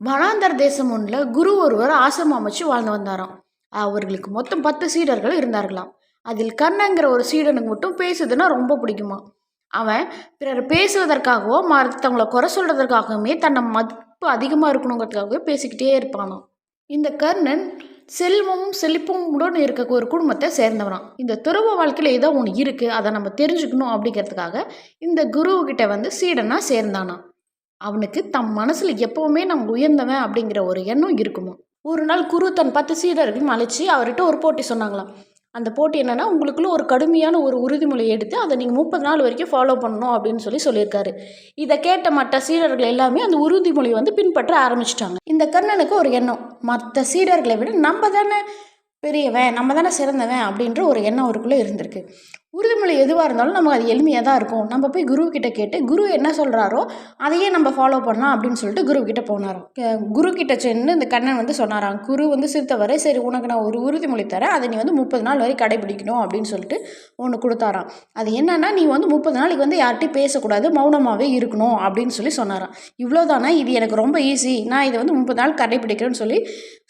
வனாந்தர் தேசம் ஒன்றில் குரு ஒருவர் ஆசிரமம் அமைச்சு வாழ்ந்து வந்தாராம். அவர்களுக்கு மொத்தம் பத்து சீடர்கள் இருந்தார்களாம். அதில் கர்ணங்கிற ஒரு சீடனுக்கு மட்டும் பேசுதுன்னா ரொம்ப பிடிக்குமா? அவன் பிறர் பேசுவதற்காகவோ மற்றவங்களை குறை சொல்கிறதற்காகவுமே தன்னை மதிப்பு அதிகமாக இருக்கணுங்கிறதுக்காகவே பேசிக்கிட்டே இருப்பானாம். இந்த கர்ணன் செல்வமும் செழிப்பும் உடன் இருக்க ஒரு குடும்பத்தை சேர்ந்தவனாம். இந்த துறவ வாழ்க்கையில் ஏதோ ஒன்று இருக்குது அதை நம்ம தெரிஞ்சுக்கணும் அப்படிங்கிறதுக்காக இந்த குருவுக்கிட்ட வந்து சீடனாக சேர்ந்தானாம். அவனுக்கு தம் மனசில் எப்போவுமே நான் உயர்ந்தவன் அப்படிங்கிற ஒரு எண்ணம் இருக்குமா? ஒரு நாள் குரு தன் பத்து சீடர்களையும் அழைச்சி அவர்கிட்ட ஒரு போட்டி சொன்னாங்களாம். அந்த போட்டி என்னென்னா உங்களுக்குள்ள ஒரு கடுமையான ஒரு உறுதிமொழியை எடுத்து அதை நீங்கள் முப்பது நாள் வரைக்கும் ஃபாலோ பண்ணணும் அப்படின்னு சொல்லி சொல்லியிருக்காரு. இதை கேட்ட மற்ற சீடர்கள் எல்லாமே அந்த உறுதிமொழி வந்து பின்பற்ற ஆரம்பிச்சிட்டாங்க. இந்த கர்ணனுக்கு ஒரு எண்ணம் மற்ற சீடர்களை விட நம்ம தானே பெரியவன் நம்ம தானே சிறந்தவன் அப்படின்ற ஒரு எண்ணம் அவருக்குள்ளே இருந்திருக்கு. உறுதிமொழி எதுவாக இருந்தாலும் நமக்கு அது எளிமையாக தான் இருக்கும். நம்ம போய் குரு கிட்ட கேட்டு குரு என்ன சொல்கிறாரோ அதையே நம்ம ஃபாலோ பண்ணலாம் அப்படின்னு சொல்லிட்டு குரு கிட்ட போனாராம். குரு கிட்ட சென்று இந்த கண்ணன் வந்து சொன்னாராம் குரு வந்து சிறுத்தவரை சரி உனக்கு நான் ஒரு உறுதிமொழி தரேன் அதை நீ வந்து முப்பது நாள் வரை கடைபிடிக்கணும் அப்படின்னு சொல்லிட்டு ஒன்று கொடுத்தாராம். அது என்னன்னா நீ வந்து முப்பது நாளைக்கு வந்து யார்கிட்டையும் பேசக்கூடாது மௌனமாகவே இருக்கணும் அப்படின்னு சொல்லி சொன்னாராம். இவ்வளோதானே இது எனக்கு ரொம்ப ஈஸி நான் இதை வந்து முப்பது நாள் கடைபிடிக்கிறேன்னு சொல்லி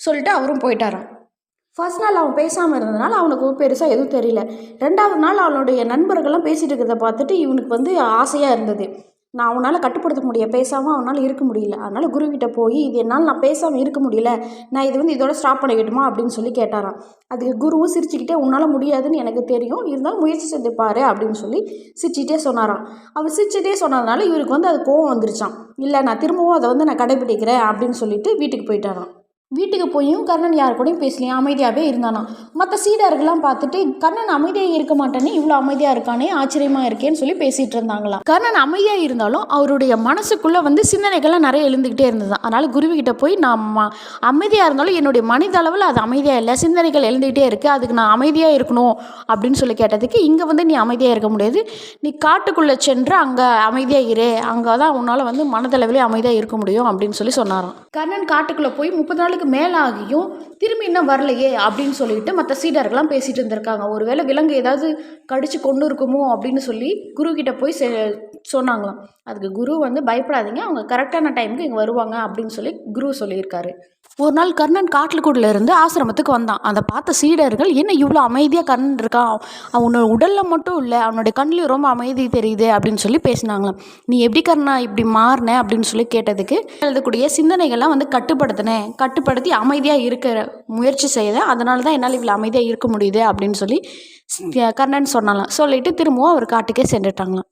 சொல்லிட்டு அவரும் போயிட்டாராம். ஃபர்ஸ்ட் நாள் அவன் பேசாமல் இருந்ததுனால அவனுக்கு பெருசாக எதுவும் தெரியல. ரெண்டாவது நாள் அவனுடைய நண்பர்கள்லாம் பேசிகிட்டு இருக்கிறத பார்த்துட்டு இவனுக்கு வந்து ஆசையாக இருந்தது. நான் அவனால் கட்டுப்படுத்த முடிய பேசாமல் அவனால் இருக்க முடியல. அதனால் குருக்கிட்ட போய் இது என்னால் நான் பேசாமல் இருக்க முடியல. நான் இது வந்து இதோட ஸ்டாப் பண்ணிக்கிட்டுமா? அப்படின்னு சொல்லி கேட்டாராம். அதுக்கு குருவும் சிரிச்சுக்கிட்டே உன்னால் முடியாதுன்னு எனக்கு தெரியும். இருந்தாலும் முயற்சி செஞ்சு பாரு அப்படின்னு சொல்லி சிரிச்சிட்டே சொன்னாராம். அவர் சிரிச்சிட்டே சொன்னதுனால இவருக்கு வந்து அது கோவம் வந்துருச்சான் இல்லை நான் திரும்பவும் அதை வந்து நான் கடைபிடிக்கிறேன் அப்படின்னு சொல்லிட்டு வீட்டுக்கு போயிட்டாராம். வீட்டுக்கு போயும் கர்ணன் யார் கூடயும் பேசலையா அமைதியாகவே இருந்தானா மற்ற சீடர்கள்லாம் பார்த்துட்டு கர்ணன் அமைதியாக இருக்க மாட்டேன்னு இவ்வளோ அமைதியாக இருக்கானே ஆச்சரியமாக இருக்கேன்னு சொல்லி பேசிகிட்டு இருந்தாங்களாம். கர்ணன் அமைதியாக இருந்தாலும் அவருடைய மனசுக்குள்ளே வந்து சிந்தனைகள்லாம் நிறைய எழுந்துக்கிட்டே இருந்தது. அதனால் குருவிக்கிட்ட போய் நான் ம- அமைதியாக இருந்தாலும் என்னுடைய மனித அளவில் அது அமைதியாக இல்லை. சிந்தனைகள் எழுந்துக்கிட்டே இருக்குது அதுக்கு நான் அமைதியாக இருக்கணும். அப்படின்னு சொல்லி கேட்டதுக்கு இங்கே வந்து நீ அமைதியாக இருக்க முடியாது. நீ காட்டுக்குள்ளே சென்று அங்கே அமைதியாக இரு. அங்கே தான் உன்னால் வந்து மனதளவிலே அமைதியாக இருக்க முடியும். அப்படின்னு சொல்லி சொன்னாராம். கர்ணன் காட்டுக்குள்ளே போய் முப்பது நாளுக்கு மேலே ஆகியும் திரும்பி இன்னும் வரலையே அப்படின்னு சொல்லிட்டு மற்ற சீடர்கள்லாம் பேசிகிட்டு இருந்திருக்காங்க. ஒருவேளை விலங்கு ஏதாவது கடிச்சு கொண்டு இருக்குமோ அப்படின்னு சொல்லி குரு கிட்ட போய் செ சொன்னாங்களாம். அதுக்கு குரு வந்து பயப்படாதீங்க. அவங்க கரெக்டான டைமுக்கு இங்கே வருவாங்க அப்படின்னு சொல்லி குரு சொல்லியிருக்காரு. ஒரு நாள் கர்ணன் காட்டுக்குள்ள இருந்து ஆசிரமத்துக்கு வந்தான். அதை பார்த்த சீடர்கள் என்ன இவ்வளோ அமைதியாக கர்ணன் இருக்கான் அவனோட உடலில் மட்டும் இல்லை அவனுடைய கண்ணிலையும் ரொம்ப அமைதி தெரியுது அப்படின்னு சொல்லி பேசினாங்களாம். நீ எப்படி கர்ணா இப்படி மாறின? அப்படின்னு சொல்லி கேட்டதுக்கு எழுதக்கூடிய சிந்தனைகள்லாம் வந்து கட்டுப்படுத்தினேன் கட்டுப்படுத்தி அமைதியாக இருக்கிற முயற்சி செய்தேன் அதனால தான் என்னால் இவ்வளோ அமைதியாக இருக்க முடியுது அப்படின்னு சொல்லி கர்ணன் சொன்னாலாம் சொல்லிட்டு திரும்பவும் அவர் காட்டுக்கே சென்றுட்டாங்களாம்.